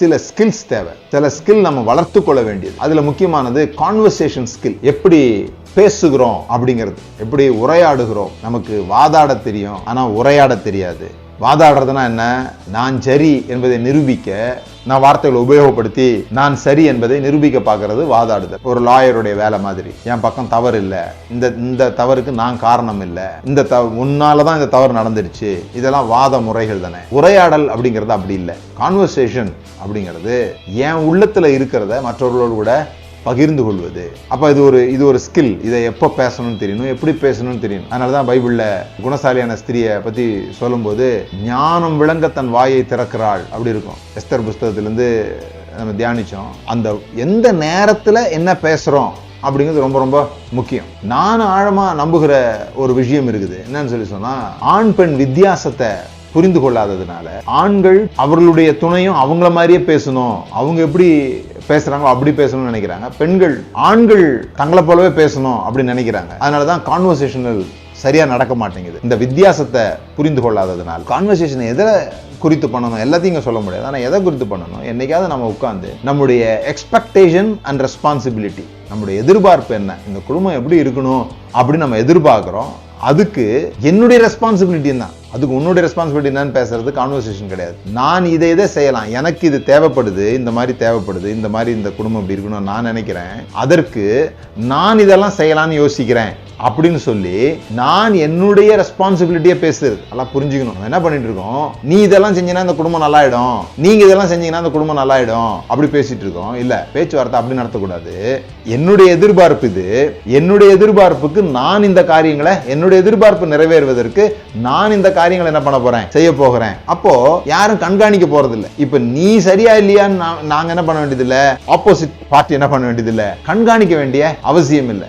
சில ஸ்கில்ஸ் தேவை. சில ஸ்கில் நம்ம வளர்த்து கொள்ள வேண்டியது. அதுல முக்கியமானது கான்வர்சேஷன் ஸ்கில் எப்படி பேசுகிறோம் அப்படிங்கிறது. எப்படி உரையாடுகிறோம். நமக்கு வாதாட தெரியும். ஆனா உரையாட தெரியாது. வாதாடுறதுனா என்ன? நான் சரி என்பதை நிரூபிக்க நான் வார்த்தைகளை உபயோகப்படுத்தி நான் சரி என்பதை நிரூபிக்க பார்க்கறது வாதாடுதல். ஒரு லாயருடைய வேலை மாதிரி. என் பக்கம் தவறு இல்லை. இந்த இந்த தவறுக்கு நான் காரணம் இல்லை. இந்த த உன்னால தான் இந்த தவறு நடந்துருச்சு. இதெல்லாம் வாத முறைகள் தானே. உரையாடல் அப்படிங்கிறது அப்படி இல்லை. கான்வர்சேஷன் அப்படிங்கிறது என் உள்ளத்தில் இருக்கிறத மற்றவர்களோடு கூட பகிர்ந்து கொள்வது அப்போ இது ஒரு இது ஒரு ஸ்கில் இதை எப்போ பேசணும்னு தெரியணும் எப்படி பேசணும்னு தெரியணும். அதனால தான் பைபிளில் குணசாலியான ஸ்திரியை பற்றி சொல்லும்போது ஞானம் விளங்க தன் வாயை திறக்கிறாள். அப்படி இருக்கும். எஸ்தர் புஸ்தகத்திலேருந்து நம்ம தியானித்தோம் அந்த எந்த நேரத்தில் என்ன பேசுகிறோம் அப்படிங்கிறது ரொம்ப ரொம்ப முக்கியம். நான் ஆழமாக நம்புகிற ஒரு விஷயம் இருக்குது. என்னன்னு சொல்லி சொன்னால் ஆண் பெண் வித்தியாசத்தை புரிந்து கொள்ளாததுனால ஆண்கள் அவர்களுடைய துணையும் அவங்கள மாதிரியே பேசணும். அவங்க எப்படி பேசுறாங்களோ அப்படி பேசணும்னு நினைக்கிறாங்க. பெண்கள் ஆண்கள் தங்களை போலவே பேசணும் அப்படின்னு நினைக்கிறாங்க. அதனால தான் கான்வர்சேஷனல் சரியா நடக்க மாட்டேங்குது. இந்த வித்தியாசத்தை புரிந்து கொள்ளாததுனால. கான்வர்சேஷன் எதை குறித்து பண்ணணும்? எல்லாத்தையும் சொல்ல முடியாது. ஆனால் எதை குறித்து பண்ணணும்? என்னைக்காவது நம்ம உட்காந்து நம்முடைய எக்ஸ்பெக்டேஷன் அண்ட் ரெஸ்பான்சிபிலிட்டி நம்முடைய எதிர்பார்ப்பு என்ன? இந்த குடும்பம் எப்படி இருக்கணும்? அப்படின்னு நம்ம எதிர்பார்க்குறோம். அதுக்கு என்னுடைய ரெஸ்பான்சிபிலிட்டி தான் அதுக்கு உன்னுடைய ரெஸ்பான்சிபிலிட்டி என்னன்னு பேசுறது கான்வர்சேஷன் கிடையாது. நான் இதை இதை செய்யலாம். எனக்கு இது தேவைப்படுது இந்த மாதிரி தேவைப்படுது இந்த மாதிரி இந்த குடும்பம் இப்படி இருக்கணும்னு நான் நினைக்கிறேன். அதற்கு நான் இதெல்லாம் செய்யலாம்னு யோசிக்கிறேன். அப்படின்னு சொல்லி நான் என்னுடைய ரெஸ்பான்சிபிலிட்டியை பேசுறது. அதெல்லாம் புரிஞ்சுக்கணும். என்ன பண்ணிட்டு இருக்கோம்? நீ இதெல்லாம் செஞ்சீங்கன்னா இந்த குடும்பம் நல்லாயிடும். நீங்க இதெல்லாம் செஞ்சீங்கன்னா இந்த குடும்பம் நல்லாயிடும். அப்படி பேசிட்டு இருக்கோம். இல்ல பேச்சுவார்த்தை அப்படி நடத்தக்கூடாது. என்னுடைய எதிர்பார்ப்பு இது. என்னுடைய எதிர்பார்ப்புக்கு நான் இந்த காரியங்களை என்னுடைய எதிர்பார்ப்பு நிறைவேறுவதற்கு நான் இந்த காரியங்களை என்ன பண்ண போறேன்? செய்ய போகிறேன். அப்போ யாரும் கண்காணிக்க போறது இல்ல இப்ப நீ சரியா இல்லையான்னு நாங்க என்ன பண்ண வேண்டியது இல்ல ஆப்போசிட் பார்ட்டி என்ன பண்ண வேண்டியது இல்ல கண்காணிக்க வேண்டிய அவசியம் இல்லை.